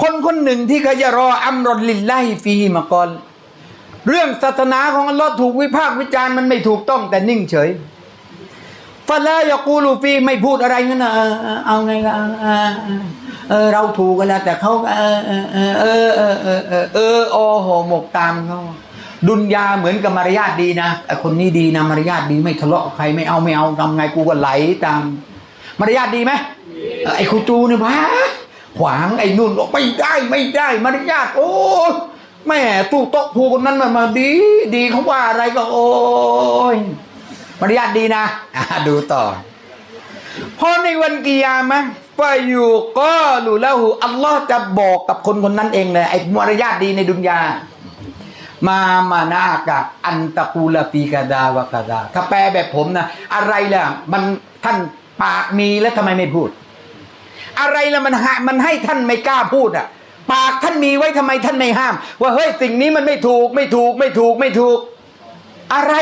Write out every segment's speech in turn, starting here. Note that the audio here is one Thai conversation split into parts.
คนคนหนึ่งที่ขยรออัมรลินไลฟีมาก่อน เรื่องศาสนาของอัลลอฮ์ถูกวิพากษ์วิจารณ์มันไม่ถูกต้องแต่นิ่งเฉยฟาลายากูลูฟีไม่พูดอะไรงั้นนะเอาไงเออเราถูกกันแล้วแต่เขาเออเออเออเออโอ้โหหมกตามเขาดุนยาเหมือนกับมารยาทดีนะคนนี้ดีนะมารยาทดีไม่ทะเลาะใครไม่เอาไม่เอาทำไงกูก็ไหลตาม มารยาทดีไหมไอ้ครูจูเนี่ยบ้า ขวางไอ้นุ่นบอกไม่ได้ไม่ได้มารยาทโอ้แม่ตู้โต๊ะครูคนนั้นมันมาดีดีเขาว่าอะไรก็โอ้ยมารยาทดีนะดูต่อพอในวันกิยามะฟาอยู่ก็รู้แล้วหูอัลลอฮ์จะบอกกับคนคนนั้นเองเลยไอ้มารยาทดีในดุนยา มามานากะอันตะกูลาฟีกาดาวะกาดาถ้าแปลแบบผมนะ อะไรล่ะ มันท่านปากมีแล้วทำไมไม่พูด อะไรล่ะมันหามันให้ท่านไม่กล้าพูดอะ ปากท่านมีไว้ทำไมท่านไม่ห้าม ว่าเฮ้ยสิ่งนี้มันไม่ถูกไม่ถูกไม่ถูกไม่ถูก อะไร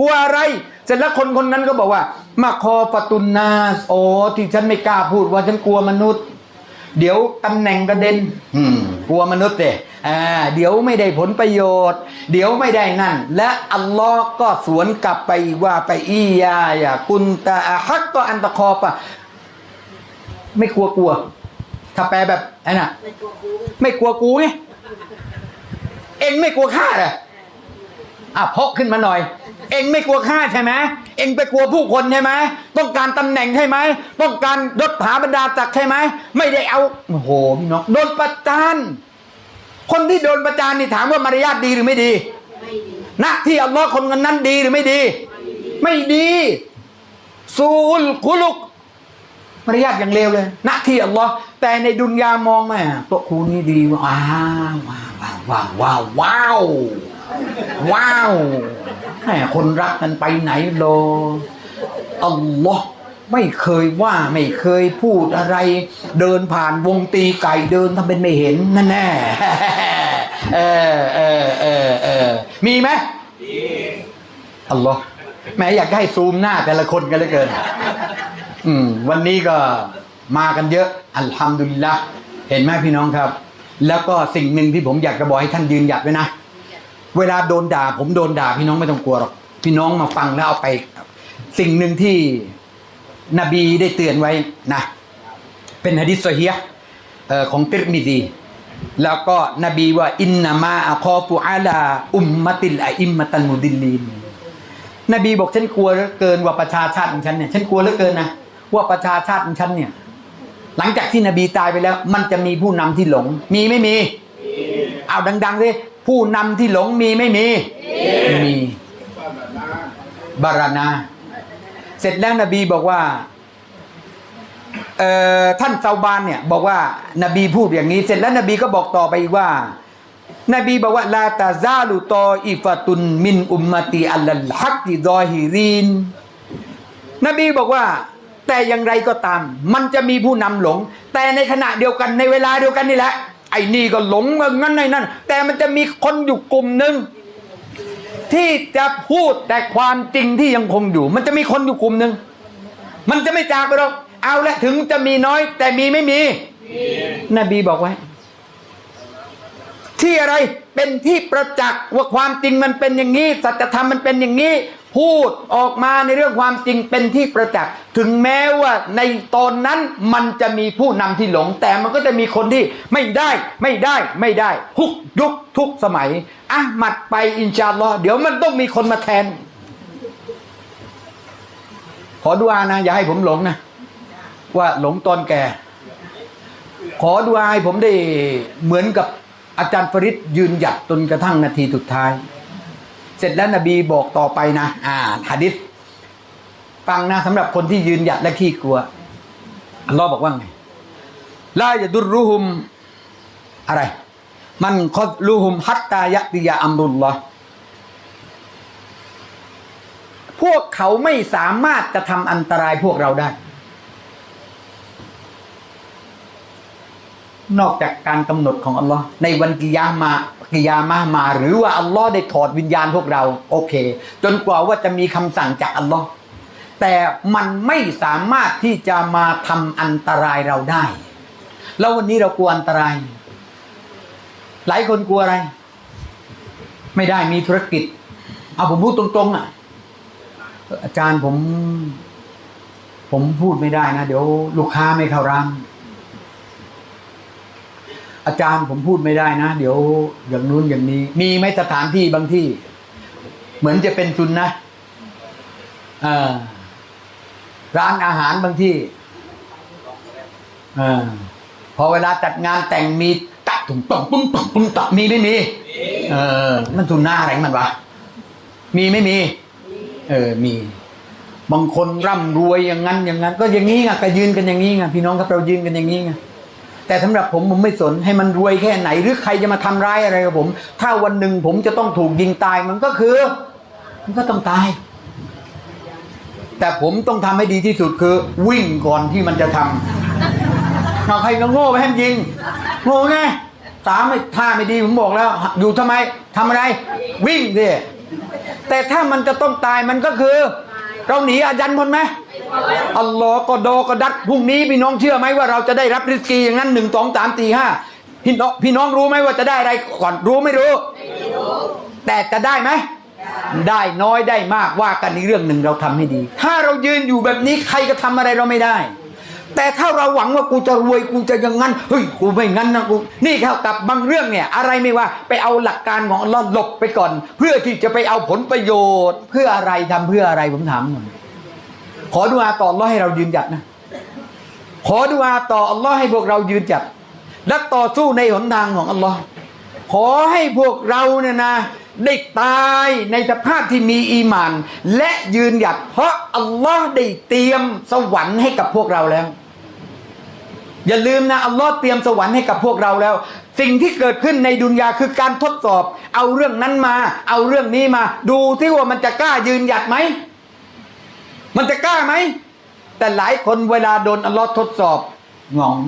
กลัวอะไรเสร็จแล้วคนคนนั้นก็บอกว่า มาคอปตุนนาสโอ้ที่ฉันไม่กล้าพูดว่าฉันกลัวมนุษย์ เดี๋ยวตำแหน่งกระเด็นอืมกลัวมนุษย์เด้อ่าเดี๋ยวไม่ได้ผลประโยชน์ เดี๋ยวไม่ได้นั่น และอัลลอฮ์ก็สวนกลับไปอีกว่าไปอียาอย่ากุนตาฮักก็อันตะคอปะ ไม่กลัวกลัว ถ้าแปลแบบไอ้น่ะ ไม่กลัวกูไงเองไม่กลัวข้าเหรออะเพาะขึ้นมาหน่อย เองไม่กลัวข้าใช่ไหมเองไปกลัวผู้คนใช่ไหมต้องการตำแหน่งใช่ไหมต้องการยศถาบรรดาศักดิ์ใช่ไหมไม่ได้เอาโอ้โหพี่น้องโดนประจานคนที่โดนประจานนี่ถามว่ามารยาทดีหรือไม่ดีหน้าที่อัลลอฮ์คนคนนั้นดีหรือไม่ดี ไม่ดีซูลคุลุก มารยาทอย่างเลวเลยน้าที่อัลลอฮ์แต่ในดุนยามองแม่โต๊ะครูนี่ดีว้าวว้าวว้าวว้าวว้าวว้าวแม่คนรักกันไปไหนโลอัลลอฮ์ไม่เคยว่าไม่เคยพูดอะไร เดินผ่านวงตีไก่เดินทำเป็นไม่เห็นนั่นแน่เออเออเออเออมีไหมอัลลอฮ์แม่อยากให้ซูมหน้าแต่ละคนกันเหลือเกิน อืมวันนี้ก็มากันเยอะอัลฮัมดุลิลละเห็นไหมพี่น้องครับ แล้วก็สิ่งหนึ่งที่ผมอยากจะบอกให้ท่านยืนหยัดไว้นะเวลาโดนด่า ผมโดนด่า พี่น้องไม่ต้องกลัวหรอกพี่น้องมาฟังแล้วเอาไป สิ่งหนึ่งที่นบีได้เตือนไว้นะเป็นฮะดิษซอฮียของติรมิซีแล้วก็นบีว่าอินนามาอะคอฟุอาลาอุมมติลอิมมตันมุดิลีนนบีบอกฉันกลัวเหลือเกินว่าประชาชาติของฉันเนี่ยฉันกลัวเหลือเกินนะ ว่าประชาชาติของฉันเนี่ย หลังจากที่นบีตายไปแล้ว มันจะมีผู้นำที่หลง มีไม่มีเอาดังๆเลยผู้นำที่หลงมีไม่มี มีบารานา เสร็จแล้วนบีบอกว่าเอ่อท่านซาบานเนี่ยบอกว่านบีพูดอย่างนี้ เสร็จแล้วนบีก็บอกต่อไปอีกว่า นบีบอกว่าลาตาซาลุตออิฟตุนมินอุมมติอัลลัลฮักติดอฮิรีนนบีบอกว่า แต่อย่างไรก็ตาม มันจะมีผู้นำหลง แต่ในขณะเดียวกันในเวลาเดียวกันนี่แหละ ไอ้นี่ก็หลงงั้นในนั้นแต่มันจะมีคนอยู่กลุ่มหนึ่งที่จะพูดแต่ความจริงที่ยังคงอยู่ มันจะมีคนอยู่กลุ่มหนึ่งมันจะไม่จากไปหรอกเอาละถึงจะมีน้อย แต่มีไม่มีนบีบอกไว้ ที่อะไรเป็นที่ประจักษ์ว่าความจริงมันเป็นอย่างนี้สัจธรรมมันเป็นอย่างนี้ พูดออกมาในเรื่องความจริงเป็นที่ประจักษ์ถึงแม้ว่าในตอนนั้นมันจะมีผู้นำที่หลง แต่มันก็จะมีคนที่ไม่ได้ไม่ได้ไม่ได้ทุกยุคทุกสมัยอะหมัดไปอินชาลอเดี๋ยวมันต้องมีคนมาแทน ขอดุอานะ อย่าให้ผมหลงนะ ว่าหลงตอนแก่ ขอดุอาให้ผมได้เหมือนกับอาจารย์ฟริดยืนหยัดจนกระทั่งนาทีสุดท้าย เสร็จแล้วนบีบอกต่อไปนะ อ่าฮะดิษฟังนะสำหรับคนที่ยืนหยัดและขี้กลัวอัลลอฮ์บอกว่าไงลาอย่าดุรุหุมอะไร มันคอลูหุมฮัตตายะติยาอัมรุลลอฮ์พวกเขาไม่สามารถจะทำอันตรายพวกเราได้ นอกจากการกำหนดของอัลลอฮ์ในวันกิยามากิยามะมา หรือว่าอัลลอฮ์ได้ถอดวิญญาณพวกเราโอเค จนกว่าว่าจะมีคำสั่งจากอัลลอฮ์แต่มันไม่สามารถที่จะมาทำอันตรายเราได้ แล้ววันนี้เรากลัวอันตราย หลายคนกลัวอะไร ไม่ได้มีธุรกิจ เอาผมพูดตรงๆอะอาจารย์ผม ผมพูดไม่ได้นะ เดี๋ยวลูกค้าไม่เข้าร้าน อาจารย์ผมพูดไม่ได้นะ เดี๋ยวอย่างนู้นอย่างนี้ มีไหมสถานที่บางที่ เหมือนจะเป็นซุนนะร้านอาหารบางที่เอพอเวลาจัดงานแต่งมีตักตุ่มต่องปุ้งต่องปุ้งต่องมีไม่มีเออ มันทุนหน้าอะไรของมันวะมีไม่มี เออมี บางคนร่ำรวยอย่างนั้นอย่างนั้น ก็อย่างนี้ไงก็ยืนกันอย่างนี้ไงพี่น้องครับเรายืนกันอย่างนี้ไง แต่สำหรับผมผมไม่สนให้มันรวยแค่ไหน หรือใครจะมาทำร้ายอะไรกับผม ถ้าวันหนึ่งผมจะต้องถูกยิงตายมันก็คือ มันก็ต้องตาย แต่ผมต้องทำให้ดีที่สุดคือ วิ่งก่อนที่มันจะทำเอาใครก็โง่ไปให้มันยิงโง่ไงสามไม่ท่าไม่ดีผมบอกแล้ว อยู่ทำไมทำอะไร วิ่งดิแต่ถ้ามันจะต้องตายมันก็คือ เราหนีอายันพ้นไหม อัลลอฮ์ก็โดก็ดัดพรุ่งนี้พี่น้องเชื่อไหมว่าเราจะได้รับริสกีอย่างนั้นหนึ่งสองสามสี่ห้าพี่น้องพี่น้องรู้ไหมว่าจะได้อะไรก่อนรู้ไม่รู้แต่จะได้ไหมได้น้อยได้มากว่ากันในเรื่องหนึ่งเราทำให้ดี ถ้าเรายืนอยู่แบบนี้ใครก็ทำอะไรเราไม่ได้ แต่ถ้าเราหวังว่ากูจะรวยกูจะอยังงั้นเฮ้ยกูไม่งั้นนะกูนี่เท่ากับบางเรื่องเนี่ย อะไรไม่ว่าไปเอาหลักการของอัลลอฮ์หลบไปก่อน เพื่อที่จะไปเอาผลประโยชน์ เพื่ออะไรทำเพื่ออะไรผมถามหน่อย ขอดุอาต่ออัลลอฮ์ให้เรายืนหยัดนะ ขอดุอาต่ออัลลอฮ์ให้พวกเรายืนหยัดและต่อสู้ในหนทางของอัลลอฮ์ขอให้พวกเราเนี่ยนะได้ตายในสภาพที่มีอีมาน และยืนหยัด เพราะอัลลอฮ์ได้เตรียมสวรรค์ให้กับพวกเราแล้ว อย่าลืมนะอัลลอฮ์เตรียมสวรรค์ให้กับพวกเราแล้ว สิ่งที่เกิดขึ้นในดุนยาคือการทดสอบ เอาเรื่องนั้นมา เอาเรื่องนี้มา ดูที่ว่ามันจะกล้ายืนหยัดไหม มันจะกล้าไหม แต่หลายคนเวลาโดนอัลลอฮ์ทดสอบหงอง